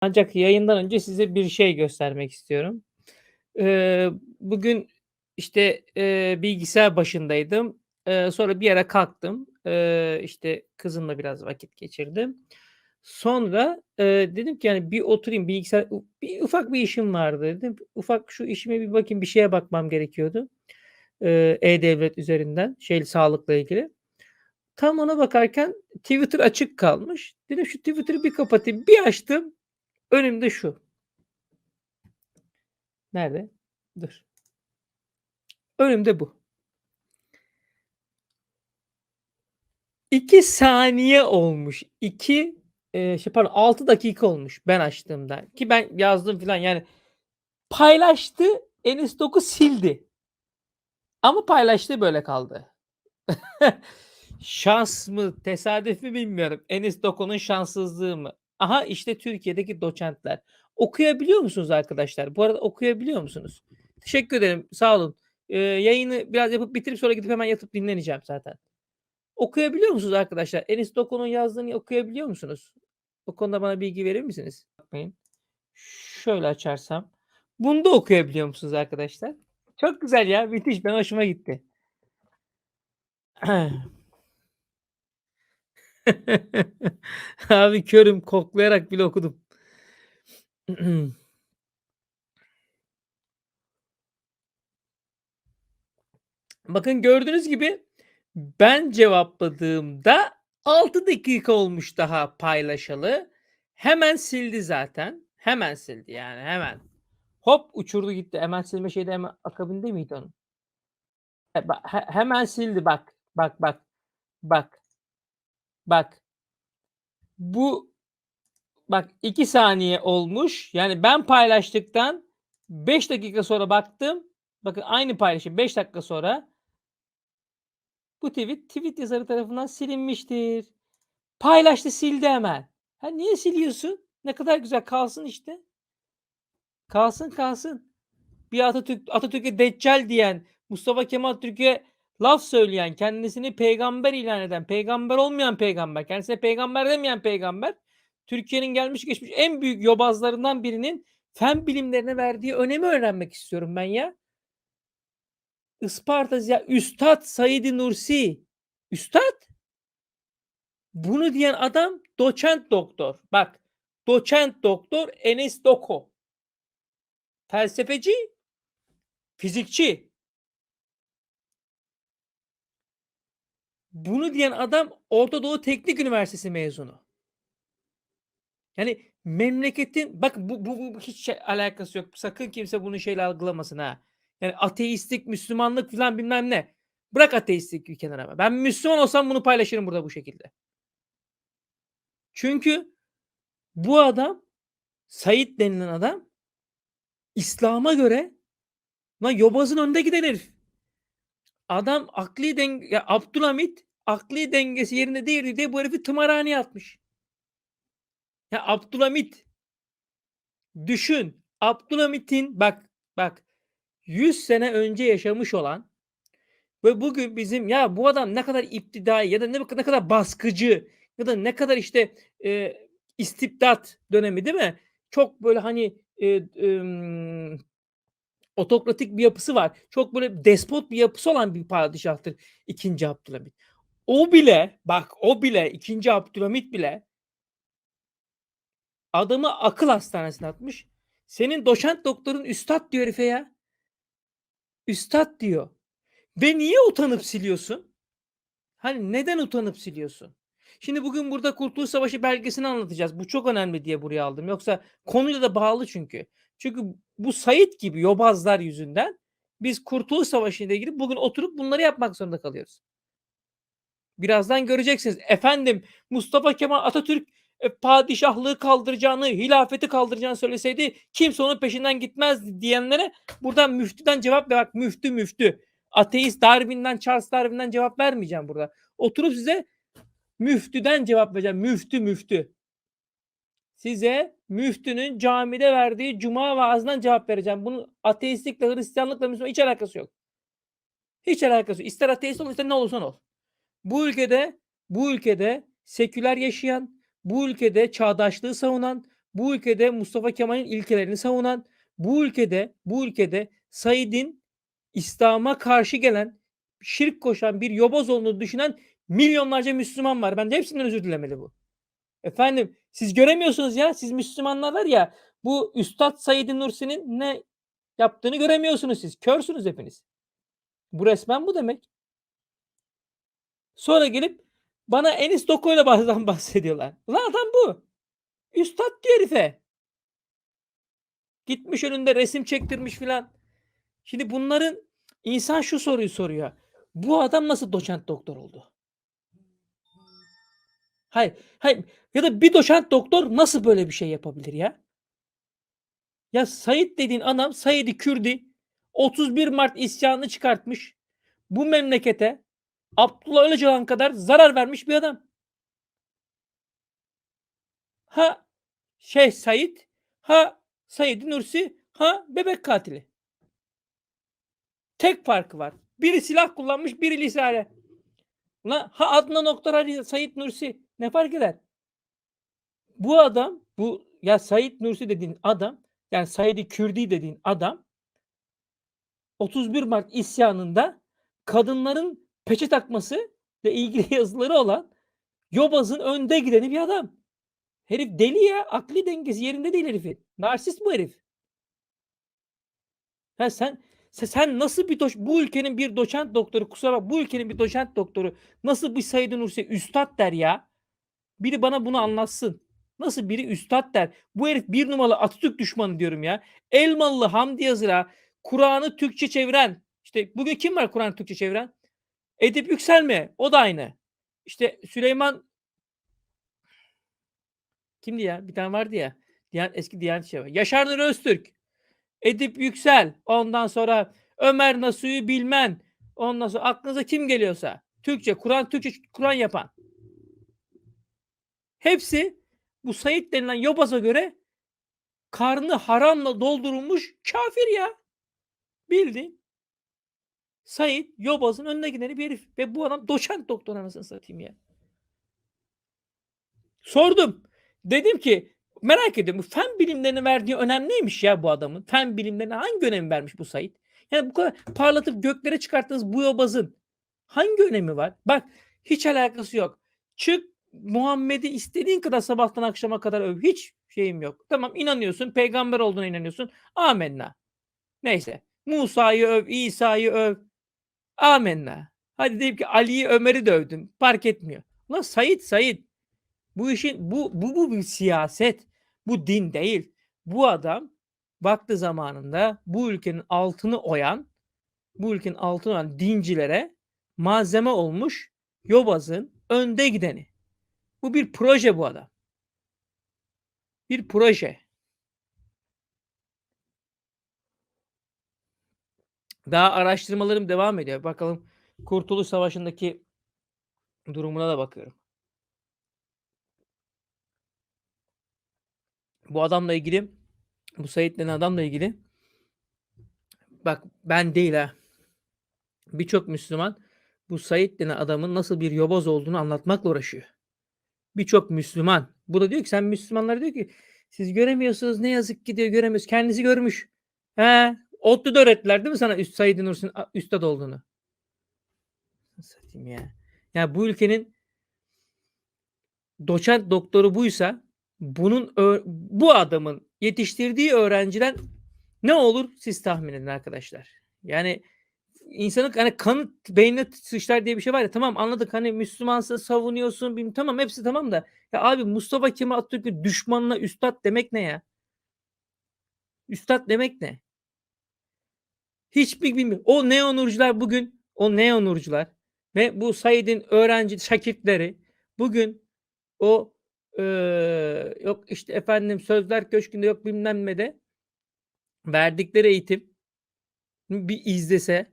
Ancak yayından önce size bir şey göstermek istiyorum. Eee, bugün, işte, eee, bilgisayar başındaydım. Eee, sonra bir ara kalktım. Eee, işte, kızımla biraz vakit geçirdim. Sonra, eee, dedim ki, hani, bir oturayım bilgisayar bir ufak bir işim vardı dedim. Ufak şu işime bir bakayım, bir şeye bakmam gerekiyordu. E-Devlet üzerinden, şey, sağlıkla ilgili. Tam ona bakarken Twitter açık kalmış. Dedim şu Twitter'ı bir kapatayım. Bir açtım. Önümde şu. Nerede? Dur. Önümde bu. 2 saniye olmuş. 2, eee, şey pardon 6 dakika olmuş ben açtığımda ki ben yazdım filan yani paylaştı, Enis Doku sildi. Ama paylaştığı böyle kaldı. Şans mı, tesadüf mü bilmiyorum. Enis Doku'nun şanssızlığı mı? Aha, işte Türkiye'deki doçentler. Okuyabiliyor musunuz arkadaşlar? Bu arada okuyabiliyor musunuz? Teşekkür ederim, sağ olun. Eee, yayını biraz yapıp bitirip sonra gidip hemen yatıp dinleneceğim zaten. Okuyabiliyor musunuz arkadaşlar? Enis Doku'nun yazdığını okuyabiliyor musunuz? O konuda bana bilgi verir misiniz? Bakmayın. Şöyle açarsam. Bunu da okuyabiliyor musunuz arkadaşlar? Çok güzel ya, müthiş. Ben hoşuma gitti. Abi körüm, koklayarak bile okudum. Bakın gördüğünüz gibi ben cevapladığımda 6 dakika olmuş daha paylaşalı. Hemen sildi zaten. Hemen sildi yani hemen. Hop uçurdu gitti. Hemen silme şeyi de hemen akabinde miydi onun? E, he hemen sildi bak. Bak, bak. Bak. Bak. Bu bak 2 saniye olmuş. Yani ben paylaştıktan 5 dakika sonra baktım. Bakın aynı paylaşım 5 dakika sonra bu tweet, tweet yazarı tarafından silinmiştir. Paylaştı, sildi hemen. Ha, niye siliyorsun? Ne kadar güzel kalsın işte. Kalsın, kalsın. Bir Atatürk Atatürk'e deccal diyen, Mustafa Kemal Atatürk'e laf söyleyen, kendisini peygamber ilan eden, peygamber olmayan peygamber, kendisine peygamber demeyen peygamber, Türkiye'nin gelmiş geçmiş en büyük yobazlarından birinin fen bilimlerine verdiği önemi öğrenmek istiyorum ben ya. Isparta Ziya Üstad Said Nursi. Üstad. Bunu diyen adam doçent doktor. Bak, doçent doktor Enes Doko. Felsefeci, fizikçi. Bunu diyen adam Orta Doğu Teknik Üniversitesi mezunu. Yani memleketin bak bu bu bu hiç şey alakası yok. Sakın kimse bunu şeyle algılamasın ha. Yani ateistlik, Müslümanlık filan bilmem ne. Bırak ateistlik bir kenara. Ben Müslüman olsam bunu paylaşırım burada bu şekilde. Çünkü bu adam Said denilen adam İslam'a göre lan yobazın önde giden herif. Adam akli denge ya Abdülhamit akli dengesi yerinde değildi diye bu herifi tımarhaneye atmış. Ya Abdülhamit düşün. Abdülhamit'in bak bak 100 sene önce yaşamış olan ve bugün bizim ya bu adam ne kadar iptidai ya da ne, ne kadar baskıcı ya da ne kadar işte e, istibdat dönemi değil mi? Çok böyle hani e, e, otokratik bir yapısı var. Çok böyle despot bir yapısı olan bir padişahtır 2. Abdülhamit. O bile bak o bile 2. Abdülhamit bile adamı akıl hastanesine atmış. Senin doçent doktorun üstad diyor herife ya. Üstad diyor. Ve niye utanıp siliyorsun? Hani neden utanıp siliyorsun? Şimdi bugün burada Kurtuluş Savaşı belgesini anlatacağız. Bu çok önemli diye buraya aldım. Yoksa konuyla da bağlı çünkü. Çünkü bu Sayit gibi yobazlar yüzünden biz Kurtuluş Savaşı ile ilgili bugün oturup bunları yapmak zorunda kalıyoruz. Birazdan göreceksiniz. Efendim Mustafa Kemal Atatürk e, padişahlığı kaldıracağını, hilafeti kaldıracağını söyleseydi kimse onun peşinden gitmezdi diyenlere buradan müftüden cevap ver. Bak müftü müftü. Ateist Darwin'den, Charles Darwin'den cevap vermeyeceğim burada. Oturup size müftüden cevap vereceğim. Müftü müftü. Size müftünün camide verdiği cuma vaazından cevap vereceğim. Bunun ateistlikle, Hristiyanlıkla, Müslüman hiç alakası yok. Hiç alakası yok. İster ateist ol, ister ne olursan ol. Bu ülkede, bu ülkede seküler yaşayan, bu ülkede çağdaşlığı savunan, bu ülkede Mustafa Kemal'in ilkelerini savunan, bu ülkede bu ülkede Said'in İslam'a karşı gelen, şirk koşan bir yobaz olduğunu düşünen milyonlarca Müslüman var. Bence hepsinden özür dilemeli bu. Efendim siz göremiyorsunuz ya. Siz Müslümanlar var ya bu Üstad Said Nursi'nin ne yaptığını göremiyorsunuz siz. Körsünüz hepiniz. Bu resmen bu demek. Sonra gelip bana Enis Doko'yla bazen bahsediyorlar. Lan adam bu. Üstad diyor herife. Gitmiş önünde resim çektirmiş filan. Şimdi bunların insan şu soruyu soruyor. Bu adam nasıl doçent doktor oldu? Hayır, hayır. Ya da bir doçent doktor nasıl böyle bir şey yapabilir ya? Ya Said dediğin adam Said-i Kürdi 31 Mart isyanını çıkartmış. Bu memlekete Abdullah Öcalan kadar zarar vermiş bir adam. Ha Şeyh Said, ha Said Nursi, ha bebek katili. Tek farkı var. Biri silah kullanmış, biri lisale. Ulan ha Adnan Oktar Ali Said Nursi ne fark eder? Bu adam bu ya Said Nursi dediğin adam yani Said-i Kürdi dediğin adam 31 Mart isyanında kadınların peçe takması ile ilgili yazıları olan Yobaz'ın önde gideni bir adam. Herif deli ya. Akli dengesi yerinde değil herifin. Narsist bu herif. Ha sen sen, nasıl bir doç, bu ülkenin bir doçent doktoru kusura bak bu ülkenin bir doçent doktoru nasıl bir Said Nursi üstad der ya? Biri bana bunu anlatsın. Nasıl biri üstad der? Bu herif bir numaralı Atatürk düşmanı diyorum ya. Elmalı Hamdi Yazır'a Kur'an'ı Türkçe çeviren işte bugün kim var Kur'an'ı Türkçe çeviren? Edip Yükselme. O da aynı. İşte Süleyman kimdi ya? Bir tane vardı ya. Diyan, eski Diyanet şey var. Yaşar Nur Öztürk. Edip Yüksel. Ondan sonra Ömer Nasuh'u bilmen. Ondan sonra aklınıza kim geliyorsa. Türkçe, Kur'an Türkçe Kur'an yapan. Hepsi bu Said denilen yobaza göre karnı haramla doldurulmuş kafir ya. Bildi. Said yobazın önüne gideni bir herif. Ve bu adam doçent doktor anasını satayım ya. Sordum. Dedim ki merak ediyorum fen bilimlerine verdiği önem neymiş ya bu adamın? Fen bilimlerine hangi önem vermiş bu Said? Yani bu kadar parlatıp göklere çıkarttığınız bu yobazın hangi önemi var? Bak hiç alakası yok. Çık Muhammed'i istediğin kadar sabahtan akşama kadar öv. Hiç şeyim yok. Tamam inanıyorsun. Peygamber olduğuna inanıyorsun. Amenna. Neyse. Musa'yı öv, İsa'yı öv. Amenna. Hadi deyip ki Ali'yi, Ömer'i de övdün. Fark etmiyor. Ulan Said, Said. Bu işin bu, bu, bu bir siyaset. Bu din değil. Bu adam vakti zamanında bu ülkenin altını oyan, bu ülkenin altını oyan dincilere malzeme olmuş yobazın önde gideni. Bu bir proje bu adam. Bir proje. Daha araştırmalarım devam ediyor. Bakalım Kurtuluş Savaşı'ndaki durumuna da bakıyorum. Bu adamla ilgili bu Said denen adamla ilgili bak ben değil ha. Birçok Müslüman bu Said denen adamın nasıl bir yobaz olduğunu anlatmakla uğraşıyor. Birçok Müslüman. Bu da diyor ki sen Müslümanlar diyor ki siz göremiyorsunuz ne yazık ki diyor göremiyoruz. Kendisi görmüş. He, ODTÜ'de öğrettiler değil mi sana Üst Said Nursi'nin üstad olduğunu? Satayım ya. Ya bu ülkenin doçent doktoru buysa bunun bu adamın yetiştirdiği öğrenciden ne olur siz tahmin edin arkadaşlar. Yani insanın hani kanı beynine sıçrar diye bir şey var ya tamam anladık hani Müslümansın savunuyorsun bilmem tamam hepsi tamam da ya abi Mustafa Kemal Atatürk'ün düşmanına üstad demek ne ya? Üstad demek ne? Hiçbir bilmiyor. O neonurcular bugün o neonurcular ve bu Said'in öğrenci şakirtleri bugün o ee, yok işte efendim sözler köşkünde yok bilmem ne de verdikleri eğitim bir izlese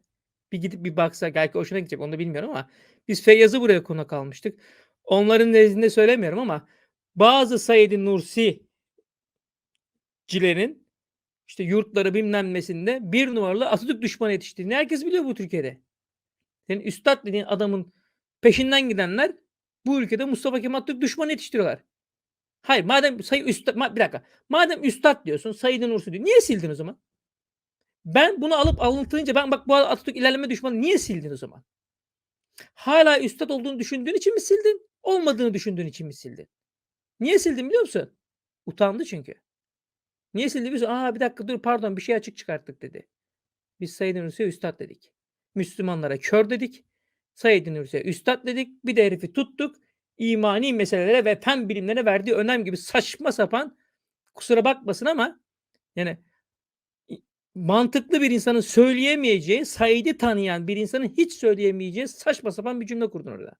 bir gidip bir baksa belki hoşuna gidecek onu da bilmiyorum ama biz Feyyaz'ı buraya konu kalmıştık. Onların nezdinde söylemiyorum ama bazı Said Nursi cilerin işte yurtları bilmem nesinde bir numaralı Atatürk düşmanı yetiştiğini herkes biliyor bu Türkiye'de. Senin üstad dediğin adamın peşinden gidenler bu ülkede Mustafa Kemal Atatürk düşmanı yetiştiriyorlar. Hayır madem sayı üstad bir dakika. Madem üstad diyorsun Said Nursi diyor. Niye sildin o zaman? Ben bunu alıp alıntınca ben bak bu Atatürk ilerleme düşmanı niye sildin o zaman? Hala üstad olduğunu düşündüğün için mi sildin? Olmadığını düşündüğün için mi sildin? Niye sildin biliyor musun? Utandı çünkü. Niye sildi biliyor musun? Aa bir dakika dur pardon bir şey açık çıkarttık dedi. Biz Said Nursi'ye üstad dedik. Müslümanlara kör dedik. Said Nursi'ye üstad dedik. Bir de herifi tuttuk. imani meselelere ve fen bilimlerine verdiği önem gibi saçma sapan kusura bakmasın ama yani mantıklı bir insanın söyleyemeyeceği, Said'i tanıyan bir insanın hiç söyleyemeyeceği saçma sapan bir cümle kurdun orada.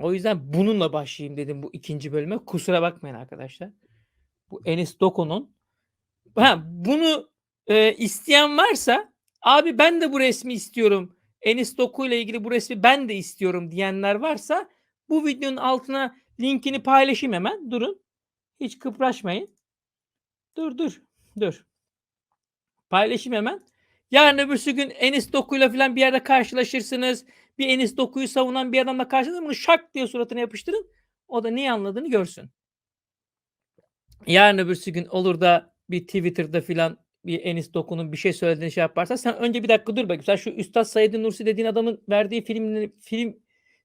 O yüzden bununla başlayayım dedim bu ikinci bölüme. Kusura bakmayın arkadaşlar. Bu Enis Doku'nun ha, bunu e, isteyen varsa abi ben de bu resmi istiyorum. Enis Doku ile ilgili bu resmi ben de istiyorum diyenler varsa bu videonun altına linkini paylaşayım hemen. Durun. Hiç kıpraşmayın. Dur dur. Dur. Paylaşayım hemen. Yarın öbürsü gün Enis Doku'yla falan bir yerde karşılaşırsınız. Bir Enis Doku'yu savunan bir adamla karşılaşırsınız. Bunu şak diye suratına yapıştırın. O da neyi anladığını görsün. Yarın öbürsü gün olur da bir Twitter'da filan bir Enis Doku'nun bir şey söylediğini şey yaparsa sen önce bir dakika dur bakayım. Sen şu Üstad Said Nursi dediğin adamın verdiği film film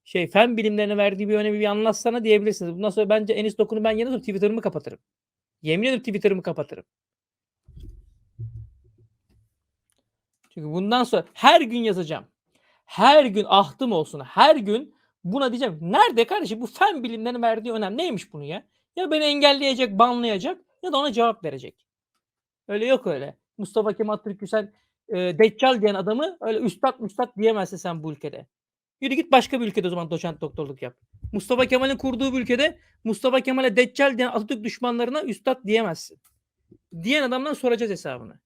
şey fen bilimlerine verdiği bir önemi bir anlatsana diyebilirsiniz. Bundan sonra bence Enis Doku'nu ben yanılırım Twitter'ımı kapatırım. Yemin ederim Twitter'ımı kapatırım. Çünkü bundan sonra her gün yazacağım. Her gün ahtım olsun. Her gün buna diyeceğim. Nerede kardeşim bu fen bilimlerinin verdiği önem neymiş bunu ya? Ya beni engelleyecek, banlayacak ya da ona cevap verecek. Öyle yok öyle. Mustafa Kemal Türküsen e, Deccal diyen adamı öyle üstad üstad diyemezsin sen bu ülkede. Yürü git başka bir ülkede o zaman doçent doktorluk yap. Mustafa Kemal'in kurduğu bir ülkede Mustafa Kemal'e Deccal diyen Atatürk düşmanlarına üstad diyemezsin. Diyen adamdan soracağız hesabını.